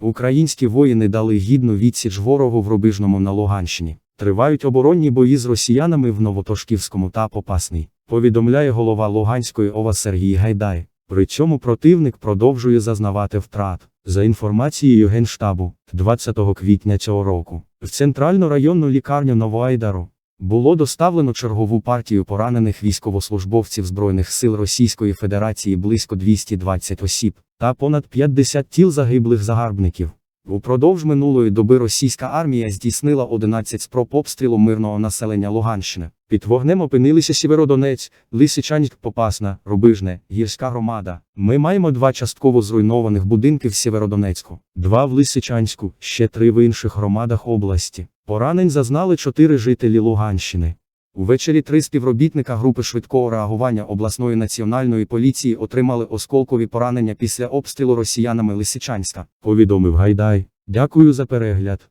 Українські воїни дали гідну відсіч ворогу в Рубижному на Луганщині. Тривають оборонні бої з росіянами в Новотошківському та Попасний, повідомляє голова Луганської ОВА Сергій Гайдай. При цьому противник продовжує зазнавати втрат. За інформацією Генштабу, 20 квітня цього року, в центральну районну лікарню Новоайдару було доставлено чергову партію поранених військовослужбовців Збройних сил Російської Федерації близько 220 осіб та понад 50 тіл загиблих загарбників. Упродовж минулої доби російська армія здійснила 11 спроб обстрілу мирного населення Луганщини. Під вогнем опинилися Сєвєродонець, Лисичанськ, Попасна, Рубижне, Гірська громада. Ми маємо два частково зруйнованих будинки в Сєвєродонецьку, два в Лисичанську, ще три в інших громадах області. Поранень зазнали чотири жителі Луганщини. Увечері три співробітника групи швидкого реагування обласної національної поліції отримали осколкові поранення після обстрілу росіянами Лисичанська, повідомив Гайдай. Дякую за перегляд.